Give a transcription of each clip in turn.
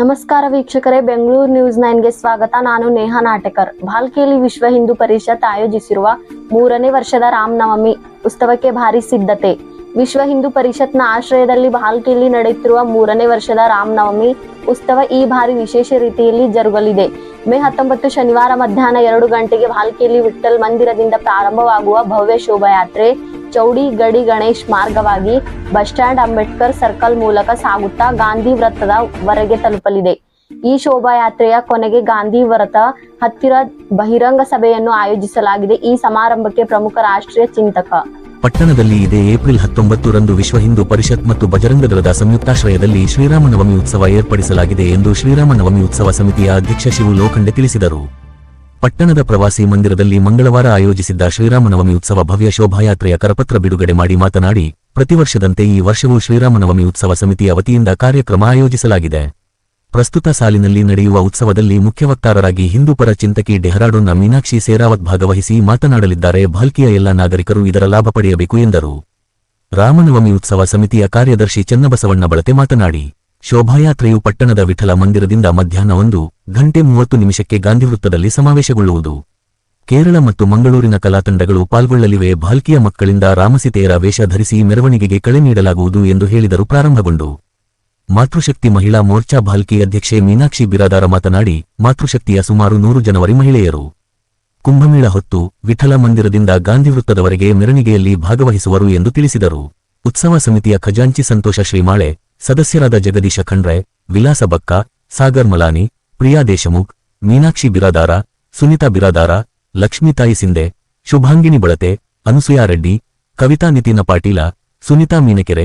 ನಮಸ್ಕಾರ ವೀಕ್ಷಕರೇ, ಬೆಂಗಳೂರು ನ್ಯೂಸ್ ನೈನ್ಗೆ ಸ್ವಾಗತ. ನಾನು ನೇಹಾ ನಾಟಕರ್. ಭಾಲ್ಕೇಲಿ ವಿಶ್ವ ಹಿಂದೂ ಪರಿಷತ್ ಆಯೋಜಿಸಿರುವ ಮೂರನೇ ವರ್ಷದ ರಾಮನವಮಿ ಉತ್ಸವಕ್ಕೆ ಭಾರಿ ಸಿದ್ಧತೆ. ವಿಶ್ವ ಹಿಂದೂ ಪರಿಷತ್ನ ಆಶ್ರಯದಲ್ಲಿ ಭಾಲ್ಕೇಲಿ ನಡೆಯುತ್ತಿರುವ ಮೂರನೇ ವರ್ಷದ ರಾಮನವಮಿ ಉತ್ಸವ ಈ ಬಾರಿ ವಿಶೇಷ ರೀತಿಯಲ್ಲಿ ಜರುಗಲಿದೆ. ಮೇ ಹತ್ತೊಂಬತ್ತು ಶನಿವಾರ ಮಧ್ಯಾಹ್ನ ಎರಡು ಗಂಟೆಗೆ ವಾಲ್ಕೇಲಿ ವಿಠ್ಠಲ್ ಮಂದಿರದಿಂದ ಪ್ರಾರಂಭವಾಗುವ ಭವ್ಯ ಶೋಭಾಯಾತ್ರೆ ಚೌಡಿ ಗಡಿ ಗಣೇಶ್ ಮಾರ್ಗವಾಗಿ ಬಸ್ ಸ್ಟ್ಯಾಂಡ್ ಅಂಬೇಡ್ಕರ್ ಸರ್ಕಲ್ ಮೂಲಕ ಸಾಗುತ್ತಾ ಗಾಂಧಿ ವೃತ್ತದ ವರೆಗೆ ತಲುಪಲಿದೆ. ಈ ಶೋಭಾಯಾತ್ರೆಯ ಕೊನೆಗೆ ಗಾಂಧಿ ವೃತ್ತ ಹತ್ತಿರ ಬಹಿರಂಗ ಸಭೆಯನ್ನು ಆಯೋಜಿಸಲಾಗಿದೆ. ಈ ಸಮಾರಂಭಕ್ಕೆ ಪ್ರಮುಖ ರಾಷ್ಟ್ರೀಯ ಚಿಂತಕ ಪಟ್ಟಣದಲ್ಲಿ ಇದೇ ಏಪ್ರಿಲ್ ಹತ್ತೊಂಬತ್ತರಂದು ವಿಶ್ವ ಹಿಂದೂ ಪರಿಷತ್ ಮತ್ತು ಬಜರಂಗ ದಳದ ಸಂಯುಕ್ತಾಶ್ರಯದಲ್ಲಿ ಶ್ರೀರಾಮನವಮಿ ಉತ್ಸವ ಏರ್ಪಡಿಸಲಾಗಿದೆ ಎಂದು ಶ್ರೀರಾಮನವಮಿ ಉತ್ಸವ ಸಮಿತಿಯ ಅಧ್ಯಕ್ಷ ಶಿವು ಲೋಖಂಡೆ ತಿಳಿಸಿದರು. ಪಟ್ಟಣದ ಪ್ರವಾಸಿ ಮಂದಿರದಲ್ಲಿ ಮಂಗಳವಾರ ಆಯೋಜಿಸಿದ್ದ ಶ್ರೀರಾಮನವಮಿ ಉತ್ಸವ ಭವ್ಯ ಶೋಭಾಯಾತ್ರೆಯ ಕರಪತ್ರ ಬಿಡುಗಡೆ ಮಾಡಿ ಮಾತನಾಡಿ ಪ್ರತಿವರ್ಷದಂತೆ ಈ ವರ್ಷವೂ ಶ್ರೀರಾಮನವಮಿ ಉತ್ಸವ ಸಮಿತಿಯ ವತಿಯಿಂದ ಕಾರ್ಯಕ್ರಮ ಆಯೋಜಿಸಲಾಗಿದೆ. ಪ್ರಸ್ತುತ ಸಾಲಿನಲ್ಲಿ ನಡೆಯುವ ಉತ್ಸವದಲ್ಲಿ ಮುಖ್ಯ ವಕ್ತಾರರಾಗಿ ಹಿಂದೂಪರ ಚಿಂತಕಿ ಡೆಹ್ರಾಡೂನ್ನ ಮೀನಾಕ್ಷಿ ಸೇರಾವತ್ ಭಾಗವಹಿಸಿ ಮಾತನಾಡಲಿದ್ದಾರೆ. ಭಾಲ್ಕಿಯ ಎಲ್ಲ ನಾಗರಿಕರು ಇದರ ಲಾಭ ಪಡೆಯಬೇಕು ಎಂದರು. ರಾಮನವಮಿ ಉತ್ಸವ ಸಮಿತಿಯ ಕಾರ್ಯದರ್ಶಿ ಚನ್ನಬಸವಣ್ಣ ಬಳತೆ ಮಾತನಾಡಿ, ಶೋಭಾಯಾತ್ರೆಯು ಪಟ್ಟಣದ ವಿಠಲ ಮಂದಿರದಿಂದ ಮಧ್ಯಾಹ್ನ ಒಂದು ಗಂಟೆ ಮೂವತ್ತು ನಿಮಿಷಕ್ಕೆ ಗಾಂಧಿ ವೃತ್ತದಲ್ಲಿ ಸಮಾವೇಶಗೊಳ್ಳುವುದು. ಕೇರಳ ಮತ್ತು ಮಂಗಳೂರಿನ ಕಲಾತಂಡಗಳು ಪಾಲ್ಗೊಳ್ಳಲಿವೆ. ಭಾಲ್ಕಿಯ ಮಕ್ಕಳಿಂದ ರಾಮಸೀತೆಯರ ವೇಷ ಧರಿಸಿ ಮೆರವಣಿಗೆಗೆ ಕಳೆ ನೀಡಲಾಗುವುದು ಎಂದು ಹೇಳಿದರು. ಪ್ರಾರಂಭಗೊಂಡು ಮಾತೃಶಕ್ತಿ ಮಹಿಳಾ ಮೋರ್ಚಾ ಭಾಲ್ಕಿ ಅಧ್ಯಕ್ಷೆ ಮೀನಾಕ್ಷಿ ಬಿರಾದಾರ ಮಾತನಾಡಿ, ಮಾತೃಶಕ್ತಿಯ ಸುಮಾರು ನೂರು ಜನವರಿ ಮಹಿಳೆಯರು. ಕುಂಭಮೇಳ ಹೊತ್ತು ವಿಠಲ ಮಂದಿರದಿಂದ ಗಾಂಧಿ ವೃತ್ತದವರೆಗೆ ಮೆರವಣಿಗೆಯಲ್ಲಿ ಭಾಗವಹಿಸುವರು ಎಂದು ತಿಳಿಸಿದರು. ಉತ್ಸವ ಸಮಿತಿಯ ಖಜಾಂಚಿ ಸಂತೋಷ ಶ್ರೀಮಾಳೆ, ಸದಸ್ಯರಾದ ಜಗದೀಶ ಖಂಡ್ರೆ, ವಿಲಾಸ ಬಕ್ಕ, ಸಾಗರ್ ಮಲಾನಿ, ಪ್ರಿಯಾ ದೇಶಮುಖ್, ಮೀನಾಕ್ಷಿ ಬಿರಾದಾರ, ಸುನಿತಾ ಬಿರಾದಾರ ಲಕ್ಷ್ಮೀತಾಯಿ ಸಿಂಧೆ ಶುಭಾಂಗಿನಿ ಬಳತೆ, ಅನುಸೂಯಾ ರೆಡ್ಡಿ, ಕವಿತಾ ನಿತಿನ ಪಾಟೀಲ, ಸುನಿತಾ ಮೀನಕೆರೆ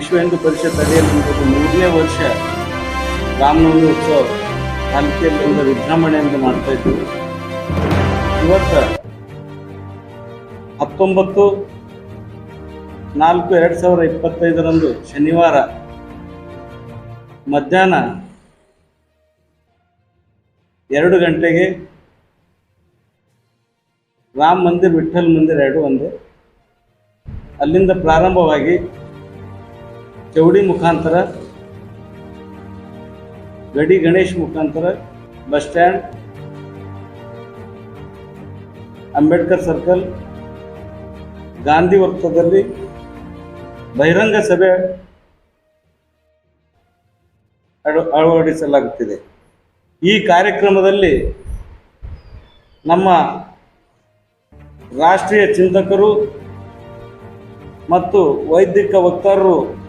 ವಿಶ್ವ ಹಿಂದೂ ಪರಿಷತ್ ಅಡಿಯಲ್ಲಿ ಮೂರನೇ ವರ್ಷ ರಾಮನವಮಿ ಉತ್ಸವ ಪಾಲಿಕೆಯಲ್ಲಿಂದ ವಿಜೃಂಭಣೆಯಿಂದ ಮಾಡ್ತಾ ಇದ್ದೀವಿ ಇವತ್ತು ಹತ್ತೊಂಬತ್ತು ನಾಲ್ಕು ಎರಡು ಸಾವಿರದ ಇಪ್ಪತ್ತೈದರಂದು ಶನಿವಾರ ಮಧ್ಯಾಹ್ನ ಎರಡು ಗಂಟೆಗೆ ರಾಮ ಮಂದಿರ್ ವಿಠಲ್ ಮಂದಿರ್ ಎರಡು ಒಂದು. ಅಲ್ಲಿಂದ ಪ್ರಾರಂಭವಾಗಿ ಚೌಡಿ ಮುಖಾಂತರ, ಗಡಿ ಗಣೇಶ್ ಮುಖಾಂತರ, bus stand, Ambedkar circle, Gandhi ವೃತ್ತದಲ್ಲಿ, ಬಹಿರಂಗ ಸಭೆ ಅಳ- ಅಳವಡಿಸಲಾಗುತ್ತಿದೆ. ಈ ಕಾರ್ಯಕ್ರಮದಲ್ಲಿ ನಮ್ಮ ರಾಷ್ಟ್ರೀಯ ಚಿಂತಕರು ಮತ್ತು ವೈದ್ಯಕ ವಕ್ತಾರರು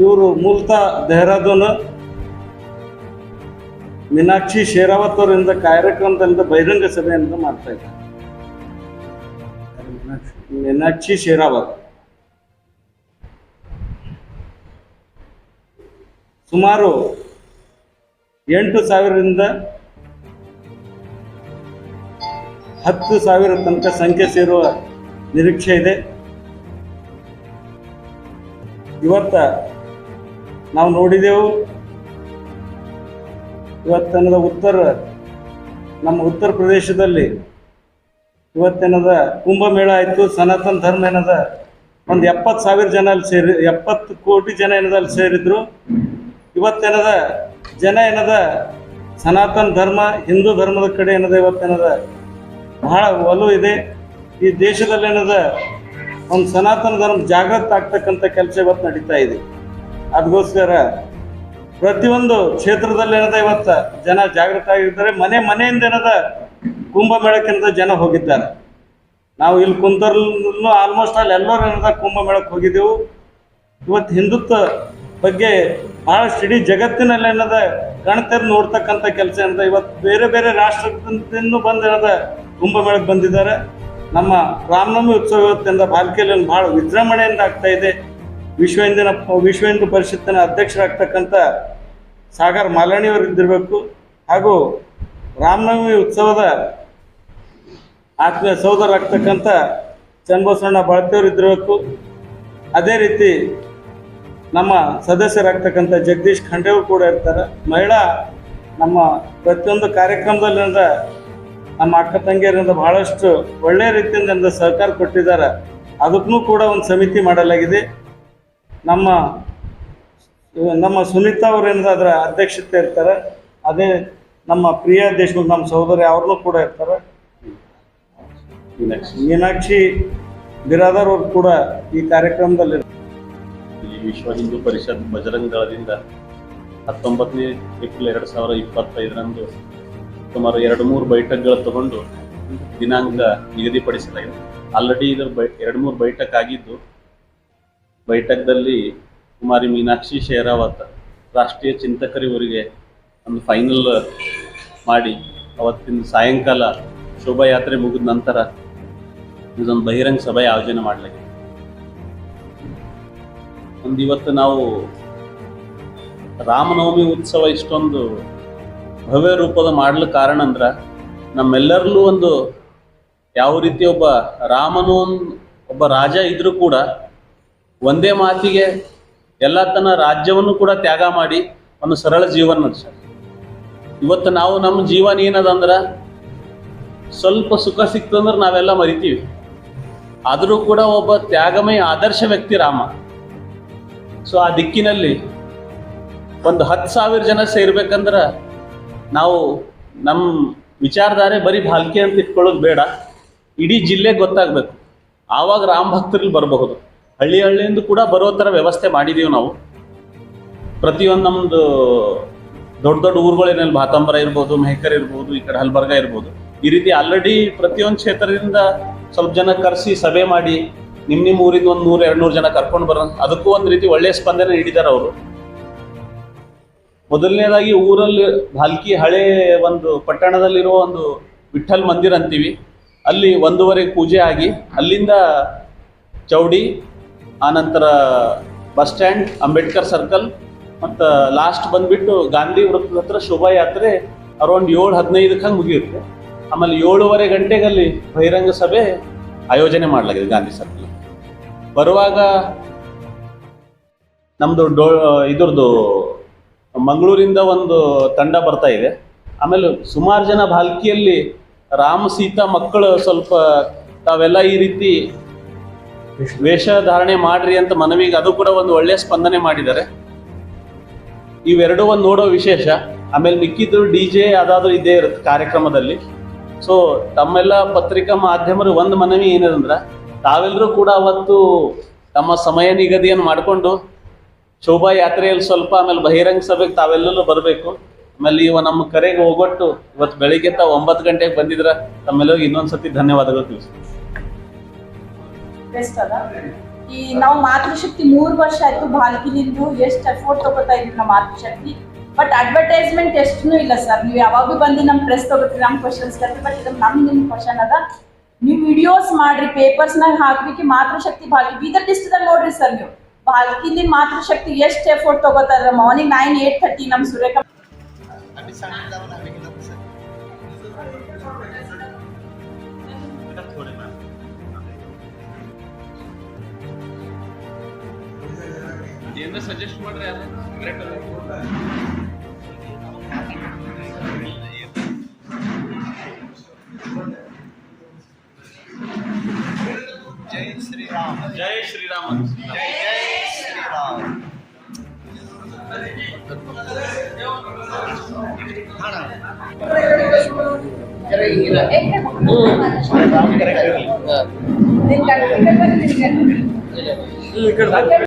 ಇವರು ಮೂಲತಃ ದೆಹರಾದೂನ್, ಮೀನಾಕ್ಷಿ ಶೇರಾವತ್ ಅವರಿಂದ ಕಾರ್ಯಕ್ರಮದಿಂದ ಬಹಿರಂಗ ಸಭೆಯಿಂದ ಮಾಡ್ತಾ ಇದ್ದಾರೆ. ಮೀನಾಕ್ಷಿ ಶೇರಾವತ್. ಸುಮಾರು ಎಂಟು ಸಾವಿರದಿಂದ ಹತ್ತು ಸಾವಿರ ತನಕ ಸಂಖ್ಯೆ ಸೇರುವ ನಿರೀಕ್ಷೆ ಇದೆ. ಇವತ್ತ ನಾವು ನೋಡಿದೆವು. ಇವತ್ತಿನದ ಉತ್ತರ, ನಮ್ಮ ಉತ್ತರ ಪ್ರದೇಶದಲ್ಲಿ ಇವತ್ತೇನದ ಕುಂಭಮೇಳ ಆಯಿತು. ಸನಾತನ ಧರ್ಮ ಏನದ? ಒಂದು ಎಪ್ಪತ್ತು ಸಾವಿರ ಜನ ಅಲ್ಲಿ ಸೇರಿ, ಎಪ್ಪತ್ತು ಕೋಟಿ ಜನ ಏನದ ಅಲ್ಲಿ ಸೇರಿದ್ರು. ಇವತ್ತೇನದ ಜನ ಏನದ? ಸನಾತನ ಧರ್ಮ, ಹಿಂದೂ ಧರ್ಮದ ಕಡೆ ಏನದ ಇವತ್ತೇನದ ಬಹಳ ಒಲವು ಇದೆ. ಈ ದೇಶದಲ್ಲಿ ಏನದ? ಒಂದು ಸನಾತನ ಧರ್ಮ ಜಾಗೃತ ಆಗ್ತಕ್ಕಂಥ ಕೆಲಸ ಇವತ್ತು ನಡೀತಾ ಇದೆ. ಅದಕ್ಕೋಸ್ಕರ ಪ್ರತಿಯೊಂದು ಕ್ಷೇತ್ರದಲ್ಲಿ ಏನದ ಇವತ್ತು ಜನ ಜಾಗೃತ ಆಗಿದ್ದಾರೆ. ಮನೆ ಮನೆಯಿಂದ ಏನದ ಕುಂಭಮೇಳಕ್ಕಿಂತ ಜನ ಹೋಗಿದ್ದಾರೆ. ನಾವು ಇಲ್ಲಿ ಕುಂತರ್ಲೂ ಆಲ್ಮೋಸ್ಟ್ ಅಲ್ಲಿ ಎಲ್ಲರೂ ಏನದ ಕುಂಭಮೇಳಕ್ಕೆ ಹೋಗಿದ್ದೆವು. ಇವತ್ತು ಹಿಂದುತ್ವ ಬಗ್ಗೆ ಬಹಳಷ್ಟು ಇಡೀ ಜಗತ್ತಿನಲ್ಲಿ ಏನದ ಕಣ್ತೆರ್ ನೋಡ್ತಕ್ಕಂಥ ಕೆಲಸ ಏನದ ಇವತ್ತು ಬೇರೆ ಬೇರೆ ರಾಷ್ಟ್ರದಿಂದ ಬಂದು ಏನದ ಕುಂಭಮೇಳಕ್ಕೆ ಬಂದಿದ್ದಾರೆ. ನಮ್ಮ ರಾಮನವಮಿ ಉತ್ಸವ ಇವತ್ತಿಂದ ಬಾಲ್ಕಿಯಲ್ಲಿ ಭಾಳ ವಿಜೃಂಭಣೆಯಿಂದ ಆಗ್ತಾ ಇದೆ. ವಿಶ್ವ ಹಿಂದಿನ ವಿಶ್ವ ಹಿಂದೂ ಪರಿಷತ್ತಿನ ಅಧ್ಯಕ್ಷರಾಗ್ತಕ್ಕಂಥ ಸಾಗರ್ ಮಾಲಾಣಿಯವರು ಇದ್ದಿರಬೇಕು ಹಾಗೂ ರಾಮನವಮಿ ಉತ್ಸವದ ಆತ್ಮೀಯ ಸಹೋದರಾಗ್ತಕ್ಕಂಥ ಚನ್ನಬಸವಣ್ಣ ಬಾಳತಿಯವರು ಇದ್ದಿರಬೇಕು ಅದೇ ರೀತಿ ನಮ್ಮ ಸದಸ್ಯರಾಗ್ತಕ್ಕಂಥ ಜಗದೀಶ್ ಖಂಡೆಯವರು ಕೂಡ ಇರ್ತಾರೆ. ಮಹಿಳಾ ನಮ್ಮ ಪ್ರತಿಯೊಂದು ಕಾರ್ಯಕ್ರಮದಲ್ಲಿಂದ ನಮ್ಮ ಅಕ್ಕ ತಂಗಿಯರಿಂದ ಬಹಳಷ್ಟು ಒಳ್ಳೆಯ ರೀತಿಯಿಂದ ಸಹಕಾರ ಕೊಟ್ಟಿದ್ದಾರೆ. ಅದಕ್ಕೂ ಕೂಡ ಒಂದು ಸಮಿತಿ ಮಾಡಲಾಗಿದೆ. ನಮ್ಮ ನಮ್ಮ ಸುನೀತಾ ಅವರು ಅದರ ಅಧ್ಯಕ್ಷತೆ ಇರ್ತಾರೆ. ಅದೇ ನಮ್ಮ ಪ್ರಿಯ ದೇಶಮುಖ್ ನಮ್ಮ ಸಹೋದರಿ ಅವ್ರನ್ನೂ ಕೂಡ ಇರ್ತಾರೆ. ಮೀನಾಕ್ಷಿ. ಬಿರಾದರ್ ಅವರು ಕೂಡ ಈ ಕಾರ್ಯಕ್ರಮದಲ್ಲಿ ಈ ವಿಶ್ವ ಹಿಂದೂ ಪರಿಷತ್ ಬಜರಂಗ ದಳದಿಂದ ಹತ್ತೊಂಬತ್ತನೇ ಏಪ್ರಿಲ್ ಎರಡು ಸಾವಿರ ಇಪ್ಪತ್ತೈದರಂದು ಸುಮಾರು ಎರಡು ಮೂರು ಬೈಠಕ್ಗಳು ತಗೊಂಡು ದಿನಾಂಕ ನಿಗದಿಪಡಿಸಲಾಗಿದೆ. ಆಲ್ರೆಡಿ ಇದರ ಬೈ ಎರಡು ಮೂರು ಬೈಠಕ್ ಆಗಿದ್ದು ಬೈಠಕ್ದಲ್ಲಿ ಕುಮಾರಿ ಮೀನಾಕ್ಷಿ ಶೇರಾವತ್ ರಾಷ್ಟ್ರೀಯ ಚಿಂತಕರಿವರಿಗೆ ಒಂದು ಫೈನಲ್ ಮಾಡಿ, ಅವತ್ತಿನ ಸಾಯಂಕಾಲ ಶೋಭಾಯಾತ್ರೆ ಮುಗಿದ ನಂತರ ಇದೊಂದು ಬಹಿರಂಗ ಸಭೆ ಆಯೋಜನೆ ಮಾಡಲಿಕ್ಕೆ. ಒಂದು ಇವತ್ತು ನಾವು ರಾಮನವಮಿ ಉತ್ಸವ ಇಷ್ಟೊಂದು ಭವ್ಯ ರೂಪದ ಮಾಡಲು ಕಾರಣ ಅಂದ್ರೆ ನಮ್ಮೆಲ್ಲರಲ್ಲೂ ಒಂದು ಯಾವ ರೀತಿ ಒಬ್ಬ ರಾಮನು ಒಬ್ಬ ರಾಜ ಇದ್ರೂ ಕೂಡ ಒಂದೇ ಮಾತಿಗೆ ಎಲ್ಲ ತನ್ನ ರಾಜ್ಯವನ್ನು ಕೂಡ ತ್ಯಾಗ ಮಾಡಿ ಒಂದು ಸರಳ ಜೀವನ ನಡೆಸ್ಯಾರ. ಇವತ್ತು ನಾವು ನಮ್ಮ ಜೀವನ ಏನದಂದ್ರೆ ಸ್ವಲ್ಪ ಸುಖ ಸಿಕ್ತಂದ್ರೆ ನಾವೆಲ್ಲ ಮರಿತೀವಿ. ಆದರೂ ಕೂಡ ಒಬ್ಬ ತ್ಯಾಗಮಯ ಆದರ್ಶ ವ್ಯಕ್ತಿ ರಾಮ. ಸೊ ಆ ದಿಕ್ಕಿನಲ್ಲಿ ಒಂದು ಹತ್ತು ಸಾವಿರ ಜನ ಸೇರ್ಬೇಕಂದ್ರೆ ನಾವು ನಮ್ಮ ವಿಚಾರಧಾರೆ ಬರೀ ಭಾಲ್ಕೆ ಅಂತ ಇಟ್ಕೊಳ್ಳೋದು ಬೇಡ. ಇಡೀ ಜಿಲ್ಲೆ ಗೊತ್ತಾಗಬೇಕು. ಆವಾಗ ರಾಮ ಭಕ್ತರಲ್ಲಿ ಬರಬಹುದು. ಹಳ್ಳಿ ಹಳ್ಳಿಯಿಂದ ಕೂಡ ಬರೋ ಥರ ವ್ಯವಸ್ಥೆ ಮಾಡಿದೀವಿ ನಾವು. ಪ್ರತಿಯೊಂದು ನಮ್ಮದು ದೊಡ್ಡ ದೊಡ್ಡ ಊರುಗಳೇನಲ್ಲಿ ಭಾತಂಬರ ಇರ್ಬೋದು, ಮೆಹಕರ್ ಇರ್ಬೋದು, ಈ ಕಡೆ ಹಲ್ಬರ್ಗ ಇರ್ಬೋದು. ಈ ರೀತಿ ಆಲ್ರೆಡಿ ಪ್ರತಿಯೊಂದು ಕ್ಷೇತ್ರದಿಂದ ಸ್ವಲ್ಪ ಜನ ಕರೆಸಿ ಸಭೆ ಮಾಡಿ ನಿಮ್ಮ ನಿಮ್ಮ ಊರಿಂದ ಒಂದು ನೂರು ಎರಡು ನೂರು ಜನ ಕರ್ಕೊಂಡು ಬರೋ ಅದಕ್ಕೂ ಒಂದು ರೀತಿ ಒಳ್ಳೆಯ ಸ್ಪಂದನೆ ನೀಡಿದ್ದಾರೆ ಅವರು. ಮೊದಲನೇದಾಗಿ ಊರಲ್ಲಿ ಭಾಲ್ಕಿ ಹಳೆ ಒಂದು ಪಟ್ಟಣದಲ್ಲಿರುವ ಒಂದು ವಿಠಲ್ ಮಂದಿರ ಅಂತೀವಿ. ಅಲ್ಲಿ ಒಂದೂವರೆ ಪೂಜೆ ಆಗಿ, ಅಲ್ಲಿಂದ ಚೌಡಿ ಆನಂತರ ಬಸ್ ಸ್ಟ್ಯಾಂಡ್, ಅಂಬೇಡ್ಕರ್ ಸರ್ಕಲ್, ಮತ್ತು ಲಾಸ್ಟ್ ಬಂದ್ಬಿಟ್ಟು ಗಾಂಧಿ ವೃತ್ತದ ಹತ್ರ ಶೋಭಾಯಾತ್ರೆ ಅರೌಂಡ್ ಏಳು ಹದಿನೈದಕ್ಕೆ ಹಂಗೆ ಮುಗಿಯುತ್ತೆ. ಆಮೇಲೆ ಏಳುವರೆ ಗಂಟೆಗೆ ಅಲ್ಲಿ ಬಹಿರಂಗ ಸಭೆ ಆಯೋಜನೆ ಮಾಡಲಾಗಿದೆ ಗಾಂಧಿ ಸರ್ಕಲ್. ಬರುವಾಗ ನಮ್ಮದು ಡೋ, ಇದ್ರದ್ದು ಮಂಗಳೂರಿಂದ ಒಂದು ತಂಡ ಬರ್ತಾ ಇದೆ. ಆಮೇಲೆ ಸುಮಾರು ಜನ ಬಾಲ್ಕಿಯಲ್ಲಿ ರಾಮ, ಸೀತಾ ಮಕ್ಕಳು ಸ್ವಲ್ಪ ತಾವೆಲ್ಲ ಈ ರೀತಿ ವೇಷಧಾರಣೆ ಮಾಡ್ರಿ ಅಂತ ಮನವಿಗೆ ಅದು ಕೂಡ ಒಂದು ಒಳ್ಳೆ ಸ್ಪಂದನೆ ಮಾಡಿದ್ದಾರೆ. ಇವೆರಡೂ ಒಂದು ನೋಡೋ ವಿಶೇಷ. ಆಮೇಲೆ ಮಿಕ್ಕಿದ್ರು ಡಿ ಜೆ ಅದಾದ್ರೂ ಇದೇ ಇರುತ್ತೆ ಕಾರ್ಯಕ್ರಮದಲ್ಲಿ. ಸೊ ತಮ್ಮೆಲ್ಲ ಪತ್ರಿಕಾ ಮಾಧ್ಯಮರು ಒಂದು ಮನವಿ ಏನದಂದ್ರೆ ತಾವೆಲ್ಲರೂ ಕೂಡ ಅವತ್ತು ತಮ್ಮ ಸಮಯ ನಿಗದಿಯನ್ನು ಮಾಡಿಕೊಂಡು ಶೋಭಾಯಾತ್ರೆಯಲ್ಲಿ ಸ್ವಲ್ಪ ಆಮೇಲೆ ಬಹಿರಂಗ ಸಭೆಗೆ ತಾವೆಲ್ಲರೂ ಬರಬೇಕು. ಆಮೇಲೆ ಇವ ನಮ್ಮ ಕರೆಗೆ ಹೋಗೊಟ್ಟು ಇವತ್ತು ಬೆಳಿಗ್ಗೆ ತಾವು ಒಂಬತ್ತು ಗಂಟೆಗೆ ಬಂದಿದ್ರ, ತಮ್ಮೆಲ್ಲರಿಗೂ ಇನ್ನೊಂದ್ಸತಿ ಧನ್ಯವಾದಗಳು ತಿಳಿಸ್ತೀನಿ. ಬೆಸ್ಟ್ ಅದ ಈ ನಾವು ಮಾತೃಶಕ್ತಿ ಮೂರು ವರ್ಷ ಆಯ್ತು ಬಾಲ್ಕಿನಿಂದು ಎಷ್ಟು ಎಫೋರ್ಟ್ ತಗೋತಾ ಇದ್ವಿ ನಾವು ಮಾತೃಶಕ್ತಿ. ಬಟ್ ಅಡ್ವರ್ಟೈಸ್ಮೆಂಟ್ ಎಷ್ಟು ಇಲ್ಲ ಸರ್ ನೀವು ಯಾವಾಗ ಬಂದು ನಮ್ಮ ಪ್ರೆಸ್ ತಗೋತೀರಿ ನಮ್ಮ ಕ್ವಶನ್ಸ್ ಕರ್ತೀವಿ ಬಟ್ ಇದು ನಮ್ಮ ನಿಮ್ಮ ಕ್ವಶನ್ ಅದ. ನೀವು ವಿಡಿಯೋಸ್ ಮಾಡ್ರಿ ಪೇಪರ್ಸ್ನಾಗ ಹಾಕ್ಲಿಕ್ಕೆ ಮಾತೃಶಕ್ತಿ ಬಾಲ್ಕಿ ಬೀದರ್ ಡಿಸ್ಟ್ರಿಕ್ಟ್ ನೋಡ್ರಿ ಸರ್ ನೀವು. ಬಾಲ್ಕಿಲಿ ಮಾತೃಶಕ್ತಿ ಎಷ್ಟು ಎಫೋರ್ಟ್ ತಗೋತಾ ಇದ್ರೆ? ಮಾರ್ನಿಂಗ್ ನೈನ್ ಏಟ್ ಥರ್ಟಿ ನಮ್ಮ ಸುರೇಖ ಸಜೆಸ್ಟ್ ಮಾಡ್ರಿ ಜೈ ಶ್ರೀರಾಮ್ ಜೈ ಶ್ರೀರಾಮ್ ನಿನ್ ಗಂಡ-